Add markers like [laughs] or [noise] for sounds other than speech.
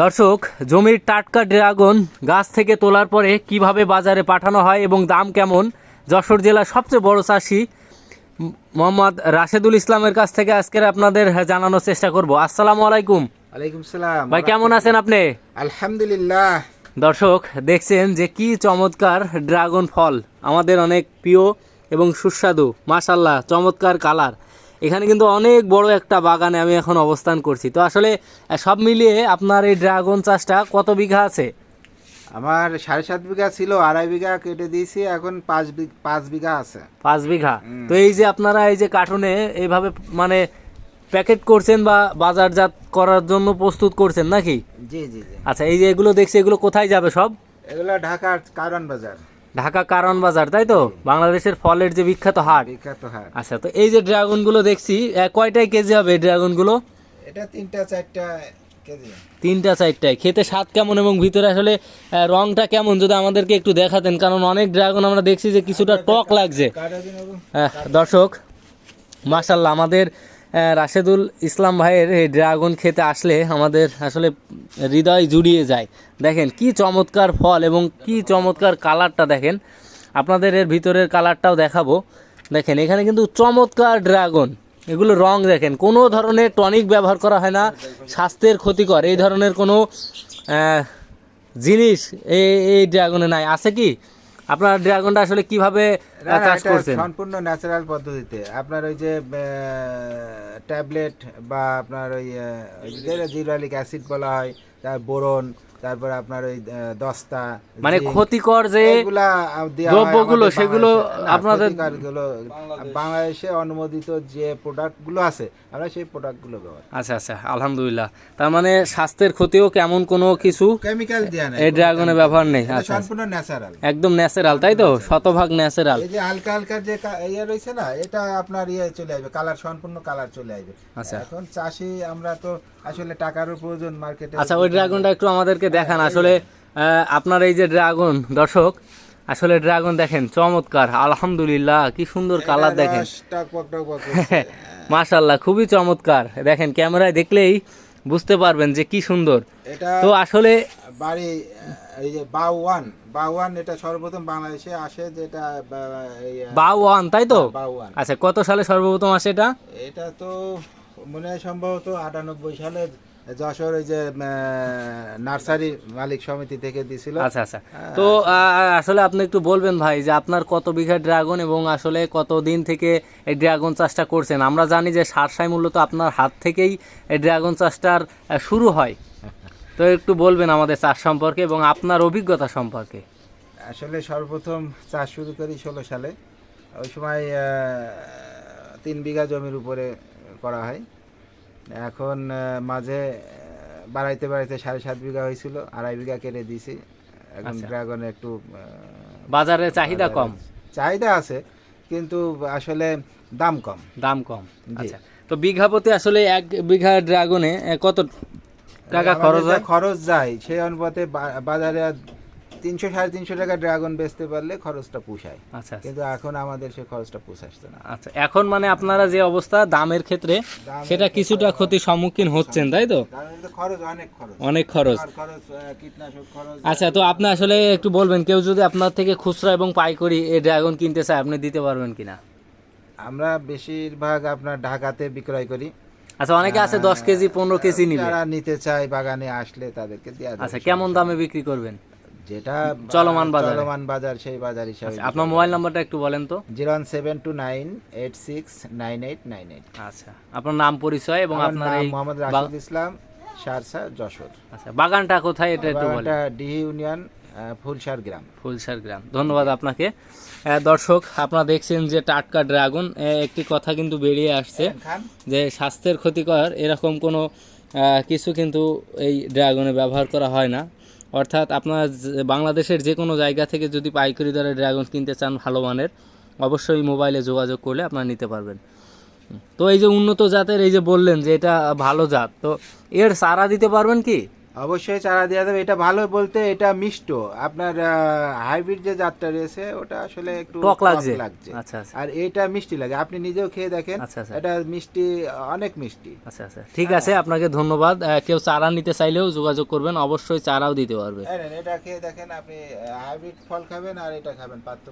দর্শক জমির টাটকা ড্রাগন গাছ থেকে তোলার পরে কীভাবে বাজারে পাঠানো হয় এবং দাম কেমন? যশোর জেলার সবচেয়ে বড় চাষি মোহাম্মদ রাশেদুল ইসলামের কাছ থেকে আজকের আপনাদের জানানোর চেষ্টা করব। আসসালামু আলাইকুম। ওয়ালাইকুম সালাম। ভাই কেমন আছেন আপনি? আলহামদুলিল্লাহ। দর্শক দেখছেন যে কি চমৎকার ড্রাগন ফল আমাদের অনেক প্রিয় এবং সুস্বাদু। মাশাল্লাহ চমৎকার কালার। এখানে কিন্তু অনেক বড় একটা বাগানে আমি এখন অবস্থান করছি। তো আসলে সব মিলিয়ে আপনার এই ড্রাগন চাষটা কত বিঘা আছে? আমার সাড়ে সাত বিঘা ছিল আড়াই বিঘা কেটে দিয়েছি এখন পাঁচ বিঘা পাঁচ বিঘা আছে। পাঁচ বিঘা? তো এই যে আপনারা এই যে কার্টুনে এইভাবে মানে প্যাকেট করছেন বা বাজারজাত করার জন্য প্রস্তুত করছেন নাকি? জি জি জি। আচ্ছা এই যে এগুলো দেখছি এগুলো কোথায় যাবে সব? এগুলো ঢাকার কারণ বাজার। ঢাকা কারণ বাজার তাই তো? বাংলাদেশের ফলের যে বিখ্যাত হাট। বিখ্যাত হাট। আচ্ছা তো এই যে ড্রাগনগুলো দেখছি কয়টায় কেজি হবে ড্রাগনগুলো এটা তিনটা চারটা কেজি তিনটা চারটায়। খেতে স্বাদ কেমন এবং ভিতরে আসলে রংটা কেমন যদি আমাদেরকে একটু দেখাতেন কারণ অনেক ড্রাগন আমরা দেখছি যে কিছুটা টক লাগছে। দর্শক মাশাল্লাহ আমাদের রাশেদুল ইসলাম ভাইয়ের এই ড্রাগন খেতে আসলে আমাদের আসলে হৃদয় জুড়িয়ে যায়। দেখেন, কি চমৎকার ফল এবং কি চমৎকার কালারটা দেখেন। আপনাদের এর ভিতরের কালারটাও দেখাবো। দেখেন, এখানে কিন্তু চমৎকার ড্রাগন। এগুলো রং দেখেন, কোনো ধরনের টনিক ব্যবহার করা হয় না। স্বাস্থ্যের ক্ষতিকর, এই ধরনের কোনো জিনিস এই এই ড্রাগনে নাই। আছে কি? আপনার ড্রাগনটা আসলে কীভাবে চাষ করছেন? সম্পূর্ণ ন্যাচারাল পদ্ধতিতে। আপনার ওই যে ট্যাবলেট বা আপনার ওই জিরালিক অ্যাসিড বলা হয় তার বোরন তারপরে আপনার ওই দস্তা মানে ক্ষতিকর যে এগুলা দেওয়া দ্রব্যগুলো সেগুলো বাংলাদেশে। আপনাদের- বাংলাদেশে। অনুমোদিত যে প্রোডাক্টগুলো আছে আমরা সেই প্রোডাক্টগুলো ব্যবহার আচ্ছা আচ্ছা আলহামদুলিল্লাহ। তার মানে স্বাস্থ্যের ক্ষতিও কেমন কোনো কিছু কেমিক্যাল দেওয়া নাই এই ড্রাগনে ব্যবহার নেই। আচ্ছা সম্পূর্ণ ন্যাচারাল একদম ন্যাচারাল তাই তো? শতভাগ ন্যাচারাল এই যে হালকা হালকা যে ইয়ে রয়েছে না এটা আপনার ইয়ে চলে আসবে কালার সম্পূর্ণ কালার চলে আসবে। আচ্ছা। এখন চাষি আমরা তো আসলে টাকারও প্রয়োজন মার্কেটে আচ্ছা ওই ড্রাগনটা একটু আমাদেরকে দেখান। আসলে আপনার এই যে ড্রাগন দর্শক আসলে ড্রাগন দেখেন চমৎকার আলহামদুলিল্লাহ কি সুন্দর কালার দেখেন। [laughs] মাশাল্লাহ খুবই চমৎকার। দেখেন ক্যামেরায় দেখলেই বুঝতে পারবেন যে কি সুন্দর। তো আসলে বাড়ি এই যে বাউয়ান বাউয়ান এটা সর্বপ্রথম বাংলাদেশে আসে যেটা বা- এই, আহ, বা ওয়ান তাই তো? বাউয়ান আচ্ছা কত সালে সর্বপ্রথম আসে এটা? এটা তো মনে হয় সম্ভবত আটানব্বই সালের যশোর ওই যে নার্সারি মালিক সমিতি থেকে দিছিল। আচ্ছা আচ্ছা। তো আসলে আপনি একটু বলবেন ভাই যে আপনার কত বিঘা ড্রাগন এবং আসলে কত দিন থেকে এই ড্রাগন চাষটা করছেন? আমরা জানি যে সারসাই মূলত আপনার হাত থেকেই এই ড্রাগন চাষটার শুরু হয়। তো একটু বলবেন আমাদের চাষ সম্পর্কে এবং আপনার অভিজ্ঞতা সম্পর্কে। আসলে সর্বপ্রথম চাষ শুরু করি ষোলো সালে। ওই সময় তিন বিঘা জমির উপরে করা হয়। এখন মাঝে বাড়াইতে বাড়াইতে সাড়ে সাত বিঘা হয়েছিল আড়াই বিঘা কেটে দিয়েছি। এখন আচ্ছা। ড্রাগনে একটু বাজারে চাহিদা কম? চাহিদা আছে কিন্তু আসলে দাম কম। দাম কম আচ্ছা। তো বিঘা প্রতি আসলে এক বিঘা ড্রাগনে কত টাকা খরচ হয়? খরচ যায় সেই অনুপাতে বাজারে তিনশো সাড়ে তিনশো টাকা ড্রাগন বেচতে পারলে খরচটা পোষায়। আচ্ছা আচ্ছা। কিন্তু এখন আমাদের সে খরচটা পোষাচ্ছে না। আচ্ছা এখন মানে আপনারা যে অবস্থা দামের ক্ষেত্রে সেটা কিছুটা ক্ষতির সম্মুখীন হচ্ছেন তাই তো? খরচ অনেক খরচ। অনেক কীটনাশক খরচ। আচ্ছা তো আপনি আসলে একটু বলবেন কেউ যদি আপনার থেকে খুচরা এবং পাইকারি এই ড্রাগন কিনতে চায় আপনি দিতে পারবেন কিনা? আমরা বেশিরভাগ আপনার ঢাকাতে বিক্রয় করি। আচ্ছা অনেকে আছে দশ কেজি পনেরো কেজি নিবে। যারা নিতে চায় বাগানে আসলে তাদেরকে দেওয়া আচ্ছা কেমন দামে বিক্রি করবেন? যেটা চলমান বাজারে। চলমান বাজার সেই বাজার হিসাবে আচ্ছা আপনার মোবাইল নাম্বারটা একটু বলেন তো। Zero one seven two nine eight six nine eight nine eight. আচ্ছা আপনার নাম পরিচয় এবং আপনার নাম এই মোহাম্মদ রাশিদ ইসলাম সারসা যশোর। আচ্ছা বাগানটা কোথায় এটা একটু বলেন। ডিহি ইউনিয়ন ফুলসার গ্রাম। ফুলসার গ্রাম। ধন্যবাদ আপনাকে। দর্শক আপনারা দেখছেন যে টাটকা ড্রাগন একটি কথা কিন্তু বেরিয়ে আসছে যে স্বাস্থ্যের ক্ষতিকর এরকম কোনো কিছু কিন্তু এই ড্রাগনে ব্যবহার করা হয় না। অর্থাৎ আপনার বাংলাদেশের যে কোনো জায়গা থেকে যদি পাইকারি দরে ড্রাগন কিনতে চান ভালো মানের অবশ্যই মোবাইলে যোগাযোগ করলে আপনারা নিতে পারবেন। তো এই যে উন্নত জাতের এই যে বললেন যে এটা ভালো জাত তো এর সারা দিতে পারবেন কি? অবশ্যই চারা দেওয়া যাবে। এটা ভালো বলতে এটা মিষ্ট। আপনার হাইব্রিড যে জাতটা রয়েছে ওটা আসলে একটু টক লাগছে। লাগছে। আচ্ছা আচ্ছা। আর এটা মিষ্টি লাগে। আপনি নিজেও খেয়ে দেখেন। আচ্ছা, আচ্ছা। এটা মিষ্টি অনেক মিষ্টি। আচ্ছা আচ্ছা। ঠিক আছে আপনাকে ধন্যবাদ। কেউ চারা নিতে চাইলেও যোগাযোগ করবেন। অবশ্যই চারাও দিতে পারবে। এটা খেয়ে দেখেন আপনি হাইব্রিড ফল খাবেন আর এটা খাবেন পার্থক্য।